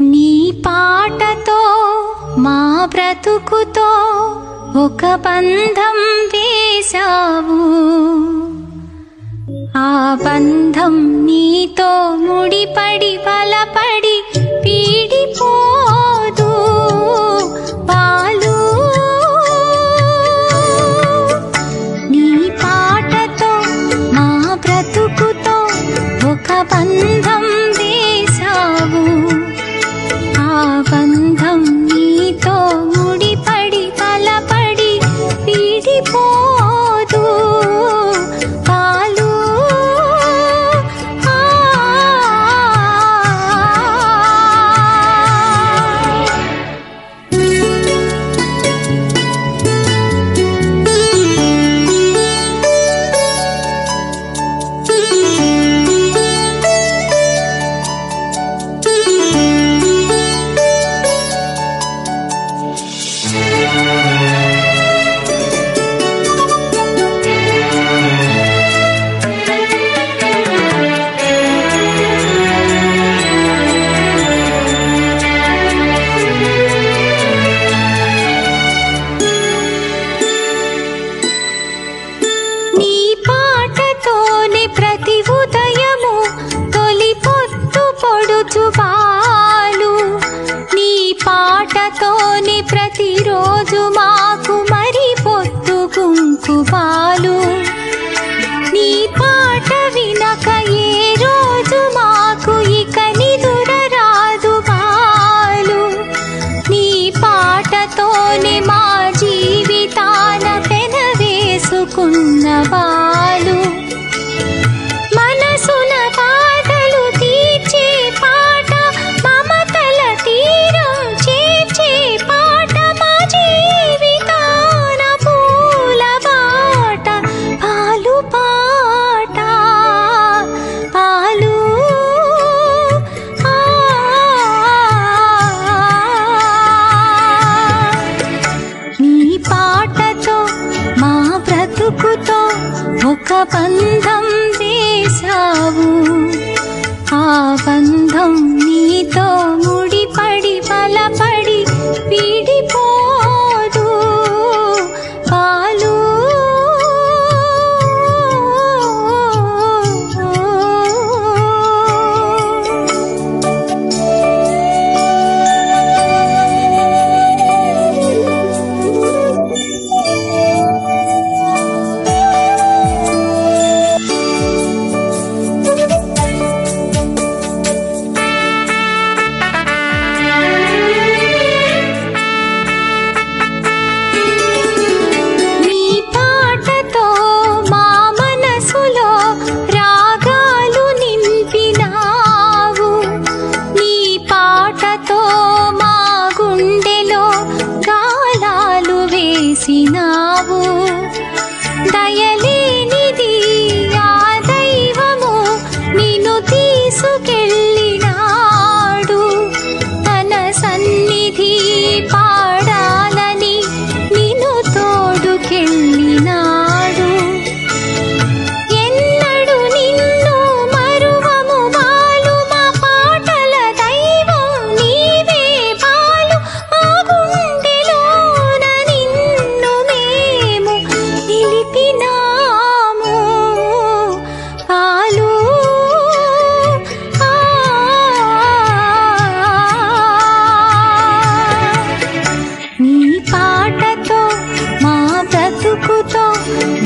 నీ పాటతో మా బ్రతుకుతో ఒక బంధం వేశావు. ఆ బంధం నీతో పాటతోనే ప్రతి ఉదయము తొలి పొత్తు పొడుచు పాలు నీ పాటతోని ప్రతిరోజు మాకు మరి పొత్తు కుంకుపాలు నీ పాట వినక ఏ రోజు మాకు ఇక నిదుర రాదు పాలు నీ పాటతోనే మా జీ ఒక బంధం వేశావు. ఆ బంధం నీతో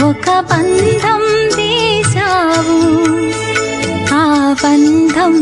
ఒక బంధం వేశావు ఆ బంధం